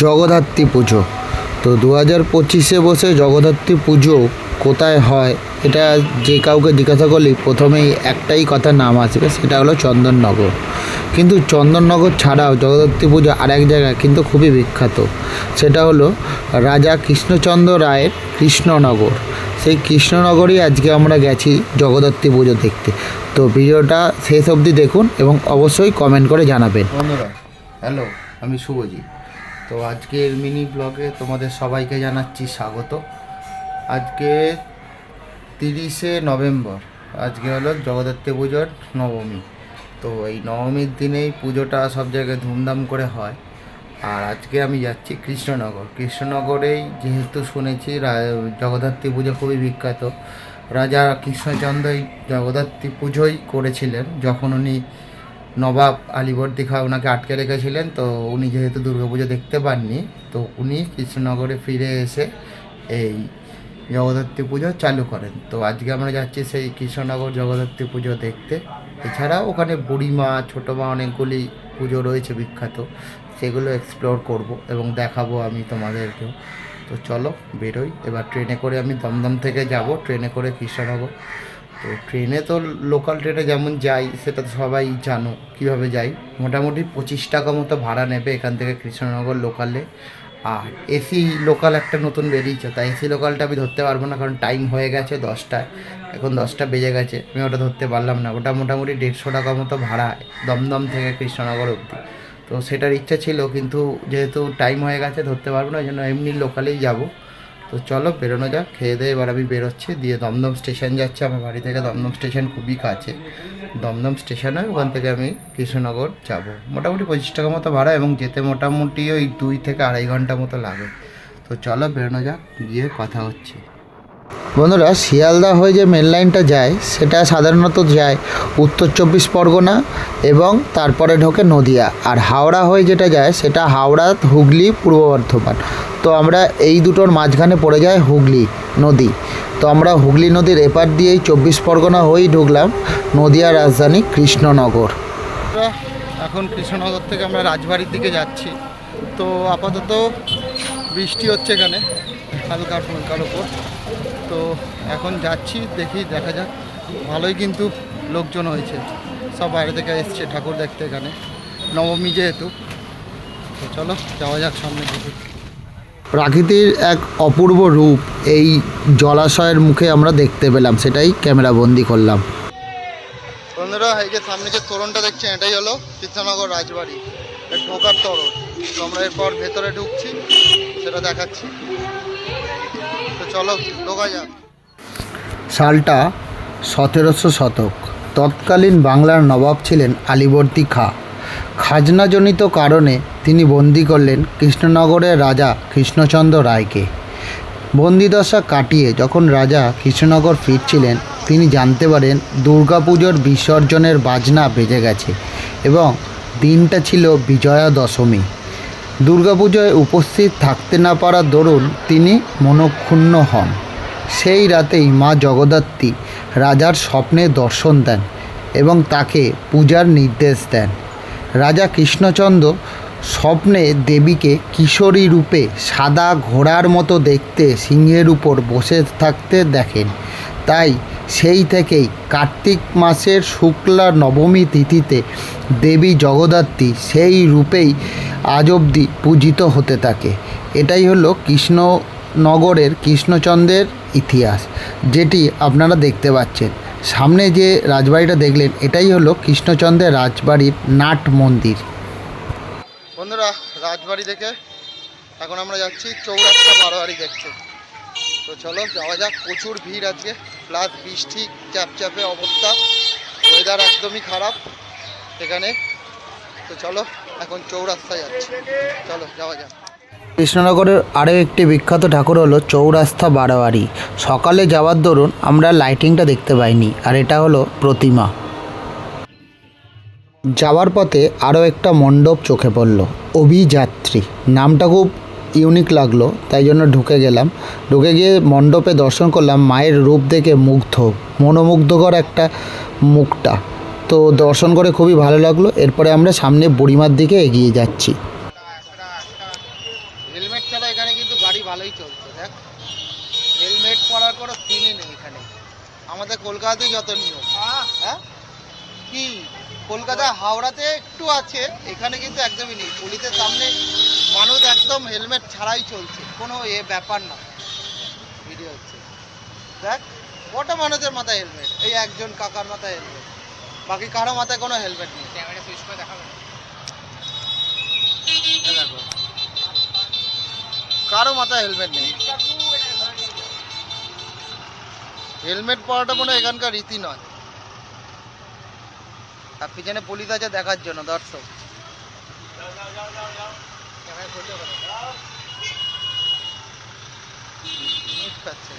জগদ্ধাত্রী পুজো। তো দু হাজার পঁচিশে বসে জগদ্ধাত্রী পুজো কোথায় হয়, এটা যে কাউকে জিজ্ঞাসা করলেই প্রথমেই একটাই কথা নাম আসবে, সেটা হলো চন্দননগর। কিন্তু চন্দননগর ছাড়াও জগদ্ধাত্রী পুজো আর এক জায়গায় কিন্তু খুবই বিখ্যাত। সেটা হলো রাজা কৃষ্ণচন্দ্র রায়ের কৃষ্ণনগর। সেই কৃষ্ণনগরই আজকে আমরা গেছি জগদ্ধাত্রী পুজো দেখতে। তো ভিডিওটা শেষ অবধি দেখুন এবং অবশ্যই কমেন্ট করে জানাবেন। বন্ধুরা হ্যালো আমি শুভজিৎ। তো আজকের মিনি ব্লগে তোমাদের সবাইকে জানাচ্ছি স্বাগত। আজকে তিরিশে নভেম্বর, আজকে হলো জগদ্ধাত্রী পুজোর নবমী। তো এই নবমীর দিনেই পুজোটা সব জায়গায় ধুমধাম করে হয়। আর আজকে আমি যাচ্ছি কৃষ্ণনগর। কৃষ্ণনগরেই যেহেতু শুনেছি জগদ্ধাত্রী পুজো খুবই বিখ্যাত। রাজা কৃষ্ণচন্দ্র এই জগদ্ধাত্রী পুজোই করেছিলেন। যখন উনি নবাব আলিবর্দী খা ওনাকে আটকে রেখেছিলেন, তো উনি যেহেতু দুর্গাপুজো দেখতে পাননি, তো উনি কৃষ্ণনগরে ফিরে এসে এই জগদ্ধাত্রী পুজো চালু করেন। তো আজকে আমরা যাচ্ছি সেই কৃষ্ণনগর জগদ্ধাত্রী পুজো দেখতে। এছাড়াও ওখানে বুড়িমা ছোটো মা অনেকগুলি পুজো রয়েছে বিখ্যাত, সেগুলো এক্সপ্লোর করব এবং দেখাবো আমি তোমাদেরকেও। তো চলো বেরোই, এবার ট্রেনে করে আমি দমদম থেকে যাব, ট্রেনে করে কৃষ্ণনগর। তো ট্রেনে তো লোকাল ট্রেনে যেমন যাই, সেটা তো সবাই জানো কীভাবে যাই। মোটামুটি পঁচিশ টাকা মতো ভাড়া নেবে এখান থেকে কৃষ্ণনগর লোকালে আর এসি লোকাল একটা নতুন বেরিয়েছে তাই এসি লোকালটা আমি ধরতে পারব না, কারণ টাইম হয়ে গেছে দশটায়। এখন দশটা বেজে গেছে, আমি ওটা ধরতে পারলাম না। ওটা মোটামুটি দেড়শো টাকা মতো ভাড়া দমদম থেকে কৃষ্ণনগর অবধি। তো সেটার ইচ্ছা ছিল, কিন্তু যেহেতু টাইম হয়ে গেছে, ধরতে পারব না, ওই জন্য এমনি লোকালেই যাব। তো চলো বেরোনো যাক, খেয়ে দিয়ে এবার আমি বেরোচ্ছি, দিয়ে দমদম স্টেশন যাচ্ছে, আমার বাড়ি থেকে দমদম স্টেশন খুবই কাছে। দমদম স্টেশনে ওখান থেকে আমি কৃষ্ণনগর যাব। মোটামুটি পঁচিশ টাকা মতো ভাড়া এবং যেতে মোটামুটি ওই দুই থেকে আড়াই ঘণ্টা মতো লাগে। তো চলো বেরোনো যাক, গিয়ে কথা হচ্ছে। বন্ধুরা, শিয়ালদা হয়ে যে মেন লাইনটা যায়, সেটা সাধারণত যায় উত্তর চব্বিশ পরগনা এবং তারপরে ঢোকে নদিয়া। আর হাওড়া হয়ে যেটা যায়, সেটা হাওড়া, হুগলি, পূর্ব বর্ধমান। তো আমরা এই দুটোর মাঝখানে পড়ে যায় হুগলি নদী। তো আমরা হুগলি নদীর এপার দিয়েই চব্বিশ পরগনা হয়েই ঢুকলাম নদিয়া রাজধানী কৃষ্ণনগর। এখন কৃষ্ণনগর থেকে আমরা রাজবাড়ির দিকে যাচ্ছি। তো আপাতত বৃষ্টি হচ্ছে এখানে, হালকা হালকার ওপর তো এখন যাচ্ছি দেখি দেখা যাক। ভালোই কিন্তু লোকজন হয়েছে। সব বাইরে থেকে এসছে ঠাকুর দেখতে এখানে। নবমী যেহেতু তো চলো যাওয়া যাক সামনে দেখি প্রাকৃতির এক অপূর্ব রূপ এই জলাশয়ের মুখে আমরা দেখতে পেলাম সেটাই ক্যামেরা বন্দি করলাম। বন্ধুরা এই যে সামনে যে তোরণটা দেখছেন এটাই হলো কৃষ্ণনগর রাজবাড়ি। ঢোকার তোরণ। তো আমরা এরপর ভেতরে ঢুকছি সেটা দেখাচ্ছি। চলো সালটা সতেরোশো শতক। তৎকালীন বাংলার নবাব ছিলেন আলিবর্দী খা। খাজনাজনিত কারণে তিনি বন্দি করলেন কৃষ্ণনগরের রাজা কৃষ্ণচন্দ্র রায়কে। বন্দিদশা কাটিয়ে যখন রাজা কৃষ্ণনগর ফিরছিলেন, তিনি জানতে পারেন দুর্গাপুজোর বিসর্জনের বাজনা বেজে গেছে এবং দিনটা ছিল বিজয়া দশমী দুর্গাপুজোয় উপস্থিত থাকতে না পারার দরুন তিনি মনক্ষুণ্ণ হন। সেই রাতেই মা জগদ্ধাত্রী রাজার স্বপ্নে দর্শন দেন এবং তাকে পূজার নির্দেশ দেন। রাজা কৃষ্ণচন্দ্র স্বপ্নে দেবীকে কিশোরী রূপে সাদা ঘোড়ার মতো দেখতে সিংহের উপর বসে থাকতে দেখেন। তাই সেই থেকেই কার্তিক মাসের শুক্লা নবমী তিথিতে দেবী জগদ্ধাত্রী সেই রূপেই আজ অবধি পূজিত হতে থাকে। এটাই হলো কৃষ্ণনগরের কৃষ্ণচন্দ্রের ইতিহাস, যেটি আপনারা দেখতে পাচ্ছেন। সামনে যে রাজবাড়িটা দেখলেন, এটাই হলো কৃষ্ণচন্দ্রের রাজবাড়ির নাট মন্দির। বন্ধুরা, রাজবাড়ি থেকে এখন আমরা যাচ্ছি চৌরাস্তা বারোয়ারি দেখতে। তো চলো, যাওয়া যাক, প্রচুর ভিড় আজকে, প্লাস বৃষ্টি, চ্যাপচ্যাপে অবস্থা ওয়েদার একদমই খারাপ। এখানে চলো, এখন চৌরাস্তায় যাচ্ছি। চলো, যাওয়া যাক। কৃষ্ণনগরের আরও একটি বিখ্যাত ঠাকুর হলো চৌরাস্তা বারোয়ারি। সকালে যাওয়ার দরুন আমরা লাইটিংটা দেখতে পাইনি, আর এটা হলো প্রতিমা। যাওয়ার পথে আরও একটা মণ্ডপ চোখে পড়ল, অভিযাত্রী। নামটা খুব ইউনিক লাগল, তাই জন্য ঢুকে গেলাম। ঢুকে গিয়ে মণ্ডপে দর্শন করলাম, মায়ের রূপ দেখে মুগ্ধ, মনোমুগ্ধকর একটা মুখটা। তো দর্শন করে খুবই ভালো লাগল। এরপরে আমরা সামনে বুড়িমার দিকে এগিয়ে যাচ্ছি। হেলমেট ছাড়া এখানে কিন্তু গাড়ি ভালোই চলছে, দেখ। হেলমেট পরার কোনো সিনই নেই এখানে। আমাদের কলকাতাতেই যত নিয়ম। হ্যাঁ? কি? কলকাতা হাওড়াতে একটু আছে, এখানে কিন্তু একদমই নেই। পুলিশের সামনে মানুষ একদম হেলমেট ছাড়াই চলছে। কোনো এ ব্যাপার না। ভিডিও হচ্ছে। দেখ, কটা মানুষের মাথায় হেলমেট এই একজন কাকার মাথায় হেলমেট বাকি কারও মাথায় কোনো হেলমেট নেই। ক্যামেরা সুইচ করে দেখাবে। কারও মাথায় হেলমেট নেই। হেলমেট পরাটা মনে এখানকার রীতি নয়। আর পিছনে পুলিশ আছে দেখার জন্য দর্শক। খাচ্ছে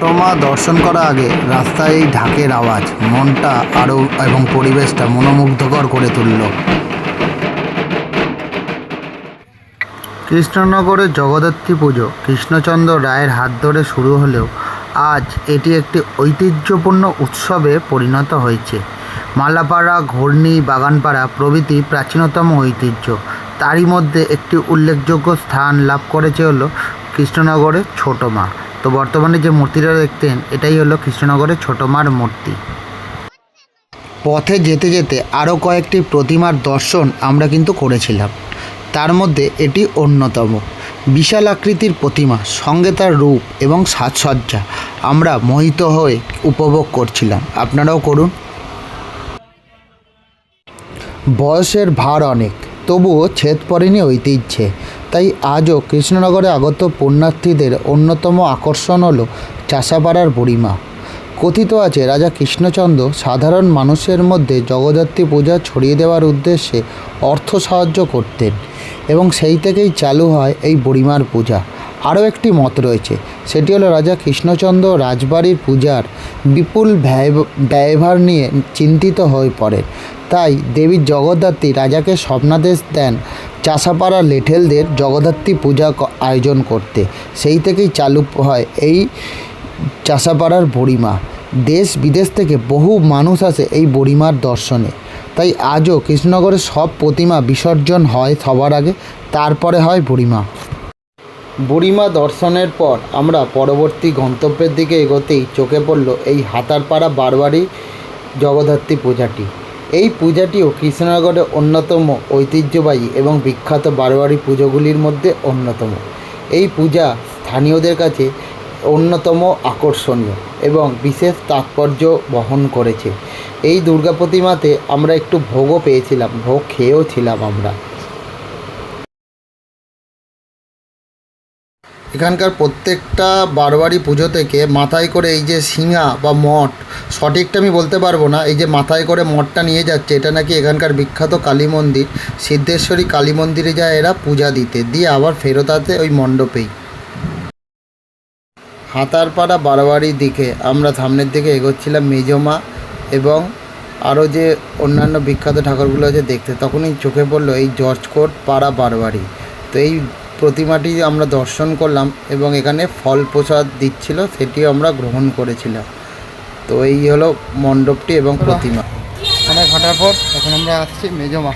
তোমা দর্শন করার আগে রাস্তায় এই ঢাকের আওয়াজ, মনটা আরও এবং পরিবেশটা মনোমুগ্ধকর করে তুলল। কৃষ্ণনগরের জগদ্ধাত্রী পুজো, কৃষ্ণচন্দ্র রায়ের হাত ধরে শুরু হলেও আজ এটি একটি ঐতিহ্যপূর্ণ উৎসবে পরিণত হয়েছে। মালাপাড়া, ঘূর্ণি, বাগানপাড়া প্রভৃতি প্রাচীনতম ঐতিহ্য। তারই মধ্যে একটি উল্লেখযোগ্য স্থান লাভ করেছে হলো কৃষ্ণনগরের ছোট মা। তো বর্তমানে যে মূর্তিটা দেখতেন, এটাই হলো কৃষ্ণনগরের ছোট মার মূর্তি। পথে যেতে যেতে আরও কয়েকটি প্রতিমার দর্শন আমরা কিন্তু করেছিলাম। তার মধ্যে এটি অন্যতম। বিশাল আকৃতির প্রতিমা, সঙ্গে তার রূপ এবং সাজসজ্জা আমরা মোহিত হয়ে উপভোগ করছিলাম। আপনারাও করুন। বয়সের ভার অনেক, তবুও ছেদ পড়েনি ঐতিহ্যে। তাই আজও কৃষ্ণনগরে আগত পুণ্যার্থীদের অন্যতম আকর্ষণ হলো চাষাপাড়ার বুড়িমা। কথিত আছে, রাজা কৃষ্ণচন্দ্র সাধারণ মানুষের মধ্যে জগদ্ধাত্রী পূজা ছড়িয়ে দেওয়ার উদ্দেশ্যে অর্থ সাহায্য করতেন এবং সেই থেকেই চালু হয় এই বুড়িমার পূজা। আরও একটি মত রয়েছে, সেটি হলো রাজা কৃষ্ণচন্দ্র রাজবাড়ির পূজার বিপুল ব্যয়, ব্যয়ভার নিয়ে চিন্তিত হয়ে পড়েন। তাই দেবী জগদ্ধাত্রী রাজাকে স্বপ্নাদেশ দেন চাষাপাড়া লেঠেলদের জগদ্ধাত্রী পূজা আয়োজন করতে। সেই থেকেই চালু হয় এই চাষাপাড়ার বুড়িমা। দেশ বিদেশ থেকে বহু মানুষ আসে এই বুড়িমার দর্শনে। তাই আজও কৃষ্ণনগরের সব প্রতিমা বিসর্জন হয় সবার আগে, তারপরে হয় বুড়িমা। বুড়িমা দর্শনের পর আমরা পরবর্তী গন্তব্যের দিকে এগোতেই চোখে পড়ল এই হাতারপাড়া বারবারই জগদ্ধাত্রী পূজাটি। এই পূজাটিও কৃষ্ণনগরের অন্যতম ঐতিহ্যবাহী এবং বিখ্যাত বারোয়ারি পুজোগুলির মধ্যে অন্যতম। এই পূজা স্থানীয়দের কাছে অন্যতম আকর্ষণীয় এবং বিশেষ তাৎপর্য বহন করেছে। এই দুর্গা প্রতিমাতে আমরা একটু ভোগও পেয়েছিলাম, ভোগ খেয়েও ছিলাম আমরা। এখানকার প্রত্যেকটা বারোয়ারি পুজো থেকে মাথায় করে এই যে সিঙা বা মঠ, সঠিকটা আমি বলতে পারব না। এই যে মাথায় করে মঠটা নিয়ে যাচ্ছে, এটা নাকি এখানকার বিখ্যাত কালী মন্দির। সিদ্ধেশ্বরী কালী মন্দিরে যায় এরা পূজা দিতে, দিয়ে আবার ফেরত আসে ওই মণ্ডপেই। হাতারপাড়া বারোয়ারির দিকে আমরা সামনের দিকে এগোচ্ছিলাম মেজমা এবং আরও যে অন্যান্য বিখ্যাত ঠাকুরগুলো আছে দেখতে, তখনই চোখে পড়ল এই জর্জ কোট পাড়া বারোয়ারি। তো এই প্রতিমাটি আমরা দর্শন করলাম এবং এখানে ফল প্রসাদ দিচ্ছিল সেটিও আমরা গ্রহণ করেছিলাম। তো এই হলো মণ্ডপটি এবং প্রতিমা। অনেক হাঁটার পর এখন আমরা আসছি মেজমা।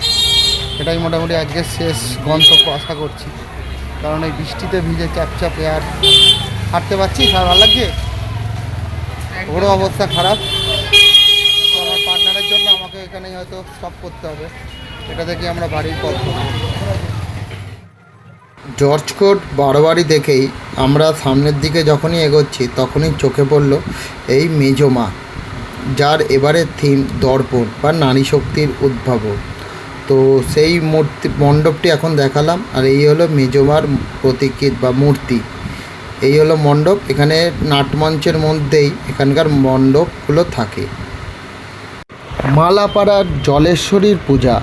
এটাই মোটামুটি আজকে শেষ গন্তব্য আশা করছি। কারণ এই বৃষ্টিতে ভিজে চাপচাপে আর হাঁটতে পারছি আর ভালো লাগছে? ওরও অবস্থা খারাপ। তো আমার পার্টনারের জন্য আমাকে এখানেই হয়তো স্টপ করতে হবে। এটা থেকে আমরা বাড়ির পথ ধরবো। জর্জ কোট বারোবারি দেখেই আমরা সামনের দিকে যখনই এগোচ্ছি তখনই চোখে পড়ল এই মেজমা, যার এবারের থিম দর্পণ বা নারী শক্তির উদ্ভাবন তো সেই মূর্তি, মণ্ডপটি এখন দেখালাম আর এই হলো মেজমার প্রতীকৃত বা মূর্তি এই হলো মণ্ডপ, এখানে নাটমঞ্চের মধ্যেই এখানকার মণ্ডপগুলো থাকে মালাপাড়ার জলেশ্বরীর পূজা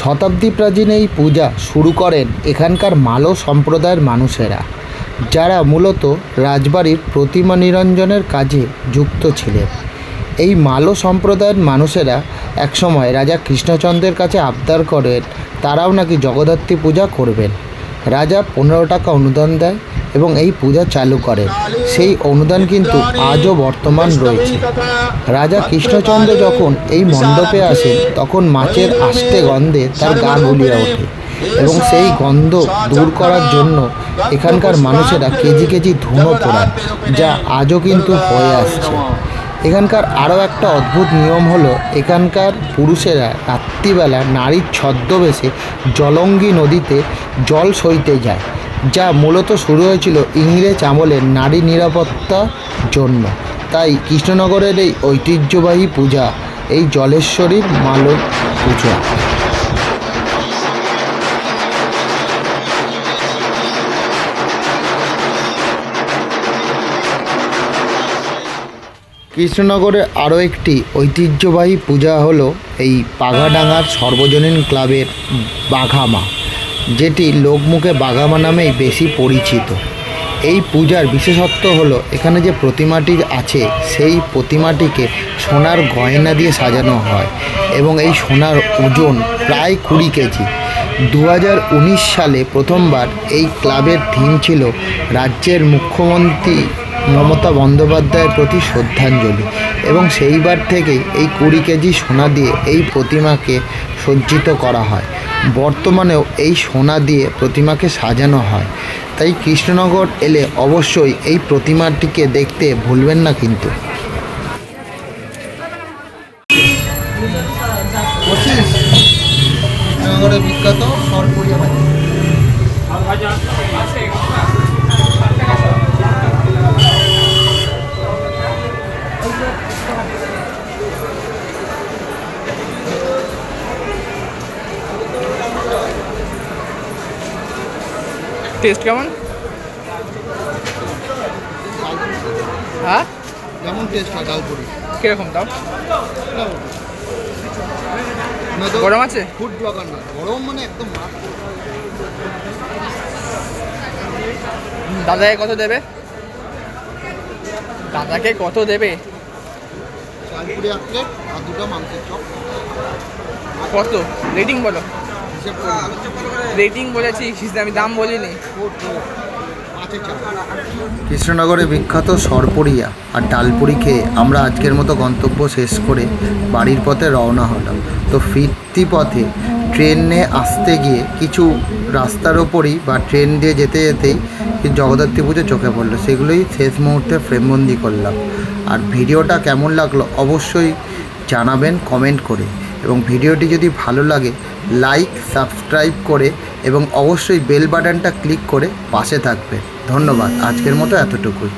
শতাব্দী প্রাচীন এই পূজা শুরু করেন এখানকার মালো সম্প্রদায়ের মানুষেরা, যারা মূলত রাজবাড়ির প্রতিমা নিরঞ্জনের কাজে যুক্ত ছিলেন। এই মালো সম্প্রদায়ের মানুষেরা একসময় রাজা কৃষ্ণচন্দ্রের কাছে আবদার করেন, তারাও নাকি জগদ্ধাত্রী পূজা করবেন। রাজা পনেরো টাকা অনুদান দেয় এবং এই পূজা চালু করেন সেই অনুদান কিন্তু আজও বর্তমান রয়েছে। রাজা কৃষ্ণচন্দ্র যখন এই মণ্ডপে আসেন, তখন মাছের আষ্টে গন্ধে তার গা গুলিয়ে ওঠে এবং সেই গন্ধ দূর করার জন্য এখানকার মানুষেরা কেজি কেজি ধুনো পোড়ায় যা আজও কিন্তু হয়ে আসছে। এখানকার আরও একটা অদ্ভুত নিয়ম হলো, এখানকার পুরুষেরা রাত্রিবেলা নারীর ছদ্মবেশে জলঙ্গি নদীতে জল সইতে যায়। যা মূলত শুরু হয়েছিল ইংরেজ আমলের নারী নিরাপত্তার জন্য। তাই কৃষ্ণনগরের এই ঐতিহ্যবাহী পূজা, এই জলেশ্বরীর মালক পূজা। কৃষ্ণনগরে আরও একটি ঐতিহ্যবাহী পূজা হলো এই পাগাডাঙ্গার সর্বজনীন ক্লাবের বাঘামা। যেটি লোকমুখে বাঘামা নামেই বেশি পরিচিত। এই পূজার বিশেষত্ব হলো, এখানে যে প্রতিমাটি আছে, সেই প্রতিমাটিকে সোনার গয়না দিয়ে সাজানো হয় এবং এই সোনার ওজন প্রায় কুড়ি কেজি। দু হাজার উনিশ সালে প্রথমবার এই ক্লাবের থিম ছিল রাজ্যের মুখ্যমন্ত্রী মমতা বন্দ্যোপাধ্যায়ের প্রতি শ্রদ্ধাঞ্জলি এবং সেইবার থেকেই এই কুড়ি কেজি সোনা দিয়ে এই প্রতিমাকে সজ্জিত করা হয়। বর্তমানেও এই সোনা দিয়ে প্রতিমাকে সাজানো হয়। তাই কৃষ্ণনগর এলে অবশ্যই এই প্রতিমাটিকে দেখতে ভুলবেন না কিন্তু। টেস্ট কেমন? হ্যাঁ? যেমন টেস্ট হয় ডালপুরি কীরকম দাম গরম আছে? ফুড ব্লগার না গরম মানে একদম দাদাকে কত দেবে? দাদাকে কত দেবে? ডালপুরি এক প্লেট আর দুটো মাংসের চপ। কত? রেটিং বলো। রেটিং বলেছি আমি দাম বলিনি। কৃষ্ণনগরে বিখ্যাত সরপুরিয়া আর ডালপুরি খেয়ে আমরা আজকের মতো গন্তব্য শেষ করে বাড়ির পথে রওনা হলাম। তো ফিরতি পথে ট্রেনে আসতে গিয়ে কিছু রাস্তার ওপরই বা ট্রেন দিয়ে যেতে যেতেই জগদ্ধাত্রী পুজো চোখে পড়ল, সেগুলোই শেষ মুহূর্তে ফ্রেমবন্দি করলাম। আর ভিডিওটা কেমন লাগল অবশ্যই জানাবেন কমেন্ট করে। এবং ভিডিওটি যদি ভালো লাগে লাইক সাবস্ক্রাইব করে এবং অবশ্যই বেল বাটনটা ক্লিক করে পাশে থাকবে। ধন্যবাদ। আজকের মতো এতটুকুই।